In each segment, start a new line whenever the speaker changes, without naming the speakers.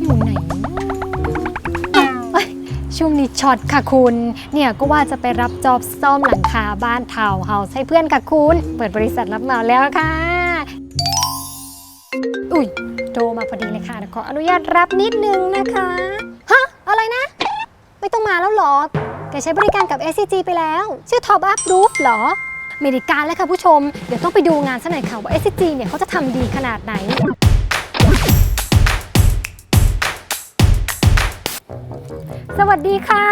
อยู่ไหนช่วงนี้ช็อตค่ะคุณ เนี่ยก็ว่าจะไปรับจอบซ่อมหลังคาบ้านทาวน์เฮาส์ให้เพื่อนค่ะคุณ เปิดบริษัทรับเหมาแล้วค่ะ อุ้ยโทรมาพอดีเลยค่ะเดี๋ยวขออนุญาตรับนิดนึงนะคะ ฮะ อะไรนะ ไม่ต้องมาแล้วหรอ แกใช้บริการกับ SCG ไปแล้ว ชื่อ Top Up Roof เหรออเมริการแล้วค่ะผู้ชม เดี๋ยวต้องไปดูงานซะหน่อยค่ะว่า SCG เนี่ยเขาจะทำดีขนาดไหน สวัสดีค่ะ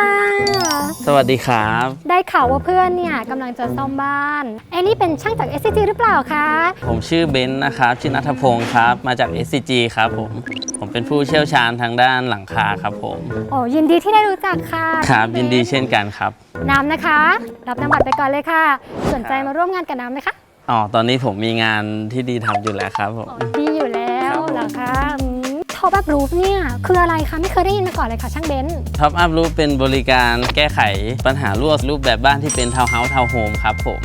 สวัสดีครับ
ได้ข่าวว่าเพื่อนเนี่ยกำลังจะซ่อมบ้านไอ้นี่เป็นช่างจาก SCG หรือเปล่าคะ
ผมชื่อเบนซ์นะครับ ชื่อนัทพงศ์ครับ มาจาก SCG ครับผม ผมเป็นผู้เชี่ยวชาญทางด้านหลังคาครับผม
โอ้ยินดีที่ได้รู้จักค่ะ
ครับ ยินดีเช่นกันครับ
น้ำนะคะ รับน้ำบัตรไปก่อนเลยค่ะ สนใจมาร่วมงานกับน้ำไหมคะ
อ๋อ ตอนนี้ผมมีงานที่ดีทำอยู่แล้วครับผม
ดีอยู่แล้
ครั
ว
บผม
เหรอคะ ท็อปอัพรูฟเนี่ยคืออะไรคะ ไม่เคยได้ยินมาก่อนเลยค่ะช่างเบนซ์
ท็อปอัพรูปเป็นบริการแก้ไขปัญหารั่วรูปแบบบ้านที่เป็นทาวน์เฮาส์ทาวน์โฮมครับผม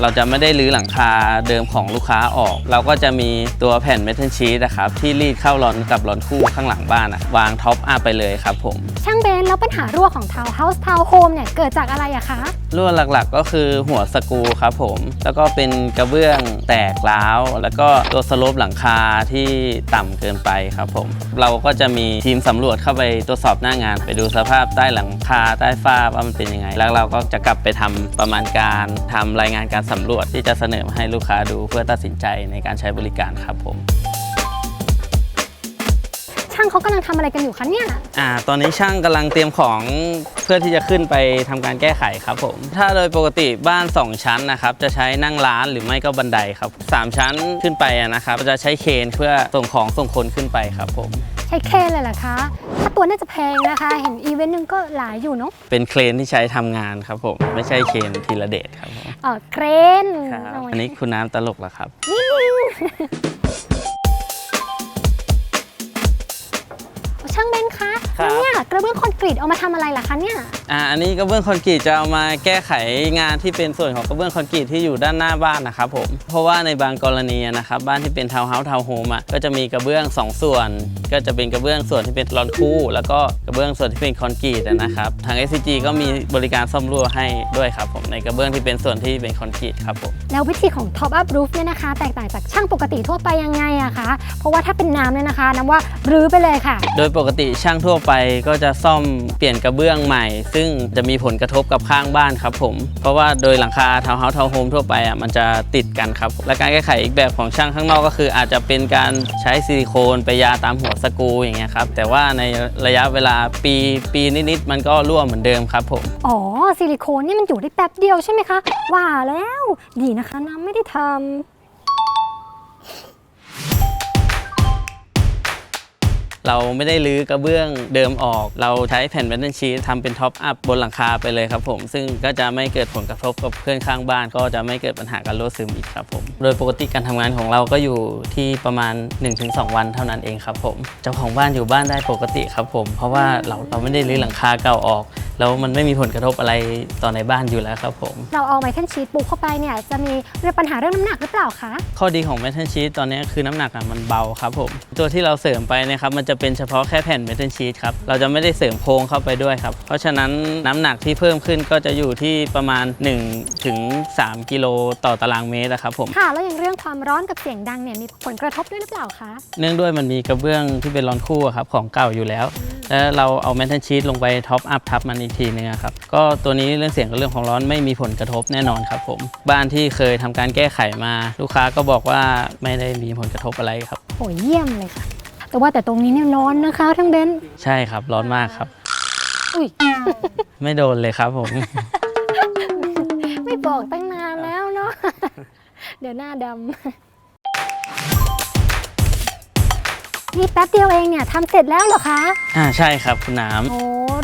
เราจะไม่ได้รื้อหลังคาเดิมของลูกค้าออก เราก็จะมีตัวแผ่นเมทัลชีตนะครับที่รีดเข้าร้อนกับร้อนคู่ข้างหลังบ้านอะวางท็อปอัพไปเลยครับผม
ช่างเบนซ์แล้วปัญหารั่วของทาวน์เฮาส์ทาวน์โฮมเนี่ยเกิดจากอะไรอะคะ
รั่วหลักๆก็คือหัวสกรูครับผม แล้วก็เป็นกระเบื้องแตกร้าว แล้วก็ตัวสโลปหลังคาที่ต่ำเกินไปครับผม เราก็จะมีทีมสำรวจเข้าไปตรวจสอบหน้างาน ไปดูสภาพใต้หลังคาใต้ฝ้าว่ามันเป็นยังไง แล้วเราก็จะกลับไปทำประมาณการทำรายงานการสำรวจที่จะเสนอมาให้ลูกค้าดูเพื่อตัดสินใจในการใช้บริการครับผมา
งเขากำลังทำอะไรกันอยู่คะเนี่ย
อ่าตอนนี้ช่างกำลังเตรียมของเพื่อที่จะขึ้นไปทำการแก้ไขครับผม ถ้าโดยปกติบ้าน 2 ชั้นนะครับ จะใช้นั่งร้านหรือไม่ก็บันไดครับ 3 ชั้นขึ้นไปอะนะครับจะใช้เคนเพื่อส่งของส่งคนขึ้นไปครับผม
ใช้แค่เลยเหรอคะถ้าตัวน่าจะแพงนะคะ เห็นอีเวนต์หนึงก็หลายอยู่เนาะ
เป็นเครนที่ใช้ทำงานครับผมไม่ใช่เคนทีละเดชครับผม
เออเครน
ครับอันนี้คุณน้ำตลกเหรอครับ
ช่างเบนซ์คะ
ครับ
แล้วเนี่ยกระเบื้องคอนกรีตเอามาทำอะไรล่ะคะเนี่ย
อ่าอันนี้กระเบื้องคอนกรีตจะเอามาแก้ไขงานที่เป็นส่วนของกระเบื้องคอนกรีตที่อยู่ด้านหน้าบ้านนะครับผมเพราะว่าในบางกรณีอะนะครับบ้านที่เป็นทาวน์เฮาส์ทาวน์โฮมอะก็จะมีกระเบื้องสองส่วน ก็จะเป็นกระเบื้องส่วนที่เป็นรอนคู่ แล้วก็กระเบื้องส่วนที่เป็นคอนกรีตอะนะครับทาง SCG ก็มีบริการซ่อมรั่วให้ด้วยครับผมในกระเบื้องที่เป็นส่วนที่เป็นคอนกรีตครับผม
แล้ววิธีของ Top Up Roof เนี่ยนะคะ แตกต่างจากช่างปกติทั่วไปยังไงอะคะเพราะว่าถ้าเป็นน้ำเนี่ยนะคะน้ำว่ารื้อไปเลยค่ะ
โดยปกติช่างทั่วไปก็จะซ่อมเปลี่ยนกระเบื้องใหม่ซึ่งจะมีผลกระทบกับข้างบ้านครับผม เพราะว่าโดยหลังคาทาวน์เฮาส์ทาวน์โฮมทั่วไปอะมันจะติดกันครับ และการแก้ไขอีกแบบของช่างข้างนอกก็คือ อาจจะเป็นการใช้ซิลิโคนไปยาตามหัวสกูอย่างเงี้ยครับ แต่ว่าในระยะเวลาปีปีนิดๆมันก็รั่วเหมือนเดิมครับผม
อ๋อซิลิโคนนี่มันอยู่ได้แป๊บเดียวใช่ไหมคะ ว่าแล้วดีนะคะน้ำไม่ได้ท
เราไม่ได้รื้อกระเบื้องเดิมออก เราใช้แผ่นแบนเดนชีททำเป็นท็อปอัพบนหลังคาไปเลยครับผมซึ่งก็จะไม่เกิดผลกระทบกับเพื่อนข้างบ้าน ก็จะไม่เกิดปัญหาการรั่วซึมอีกครับผมโดยปกติการทำงานของเราก็อยู่ที่ประมาณ 1-2 วันเท่านั้นเองครับผมเจ้าของบ้านอยู่บ้านได้ปกติครับผมเพราะว่าเราเราไม่ได้รื้อหลังคาเก่าออก แล้วมันไม่มีผลกระทบอะไรต่อในบ้านอยู่แล้วครับผมำ
เราเอาไมเคิลชีตปูเข้าไปเนี่ยจะมีเรื่องปัญหาเรื่องน้ำหนักหรือเปล่าคะ
ข้อดีของ Metal Sheet ตอนนี้คือน้ำหนักอะมันเบาครับผม ตัวที่เราเสริมไปนะครับมันจะเป็นเฉพาะแค่แผ่น Metal Sheet ครับเราจะไม่ได้เสริมโครงเข้าไปด้วยครับ เพราะฉะนั้นน้ำหนักที่เพิ่มขึ้นก็จะอยู่ที่ประมาณ1ถึง3กิโลต่อตารางเมตรนะครับผม
ค่ะ แล้วอย่างเรื่องความร้อนกับเสียงดังเนี่ยมีผลกระทบด้วยหรือเปล่าคะ
เนื่องด้วยมันมีกระเบื้องที่เป็นรอนคู่อะครับของเก่าอยู่แล้ว แล้วเราเอาแมทเทนชีตลงไปท็อปอัพทับมันอีกทีนึงอะครับก็ตัวนี้เรื่องเสียงกับเรื่องของร้อนไม่มีผลกระทบแน่นอนครับผมบ้านที่เคยทำการแก้ไขมา ลูกค้าก็บอกว่าไม่ได้มีผลกระทบอะไรครับ
โหเยี่ยมเลยค่ะ แต่ว่าแต่ตรงนี้เนี่ยร้อนนะคะทั้งเบนซ์
ใช่ครับร้อนมากครับ
อุ้ย
ไม่โดนเลยครับผม
ไม่บอกตั้งนานแล้วเนาะเดี๋ยวหน้าดำ นี่แป๊บเดียวเองเนี่ยทำเสร็จแล้วเหรอคะ
อ่าใช่ครับคุณน้ำ
โอ้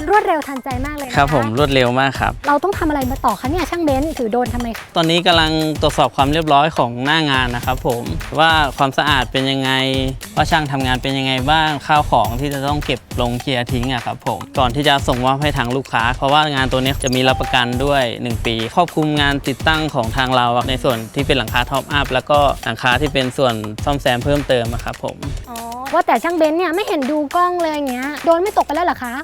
รวดเร็วทันใจมากเลยนะคะ
ครับผมรวดเร็วมากครับ
เราต้องทำอะไรมาต่อคะเนี่ยช่างเบนซ์ถือโดรนทำไมคะ
ตอนนี้กำลังตรวจสอบความเรียบร้อยของหน้างานนะครับผมว่าความสะอาดเป็นยังไง ว่าช่างทำงานเป็นยังไงบ้างข้าวของที่จะต้องเก็บลงเคลียร์ทิ้งอะครับผมก่อนที่จะส่งมอบให้ทางลูกค้า เพราะว่างานตัวนี้จะมีรับประกันด้วย 1 ปี ครอบคลุมงานติดตั้งของทางเราในส่วนที่เป็นหลังคาท็อปอัพแล้วก็หลังคาที่เป็นส่วนซ่อมแซมเพิ่มเติมอะครับผม
อ๋อ ว่าแต่ช่างเบนซ์เนี่ยไม่เห็นดูกล้องเลยอย่างเงี้ยโดรนไม่ตกไปแล้วเหรอคะ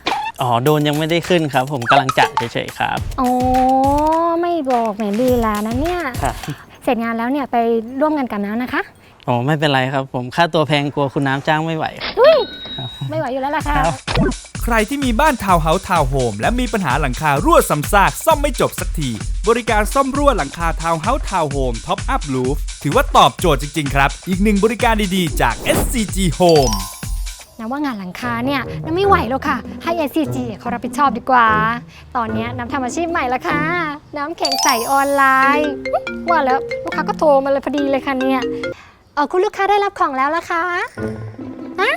อ๋อโดนยังไม่ได้ขึ้นครับ ผมกำลังจัดเฉยๆครับ
อ๋อไม่บอกแหมดีลานะเนี่ย
ครับ
เสร็จงานแล้วเนี่ยไปร่วมงานกับน้ำนะคะ
อ๋อไม่เป็นไรครับ ผมค่าตัวแพงกลัวคุณน้ำจ้างไม่ไหว
อุ้ยไม่ไหวอยู่แล้วล่ะค่ะ
ครับ
ใครที่มีบ้านทาวน์เฮาส์ทาวน์โฮมและมีปัญหาหลังคารั่วซ้ำซากซ่อมไม่จบสักที บริการซ่อมรั่วหลังคาทาวน์เฮาส์ทาวน์โฮมท็อปอัพลูฟถือว่าตอบโจทย์จริง ๆ ครับ อีกหนึ่งบริการดีๆ จาก SCG Home
น้ำว่างานหลังคาเนี่ยน้ำไม่ไหวแล้วค่ะ ให้ SCG เขารับผิดชอบดีกว่า ตอนเนี้ยน้ำทำอาชีพใหม่แล้วค่ะ น้ำแข็งใสออนไลน์ ว่าแล้วลูกค้าก็โทรมาเลยพอดีเลยค่ะเนี่ย เออคุณลูกค้าได้รับของแล้วละคะฮะ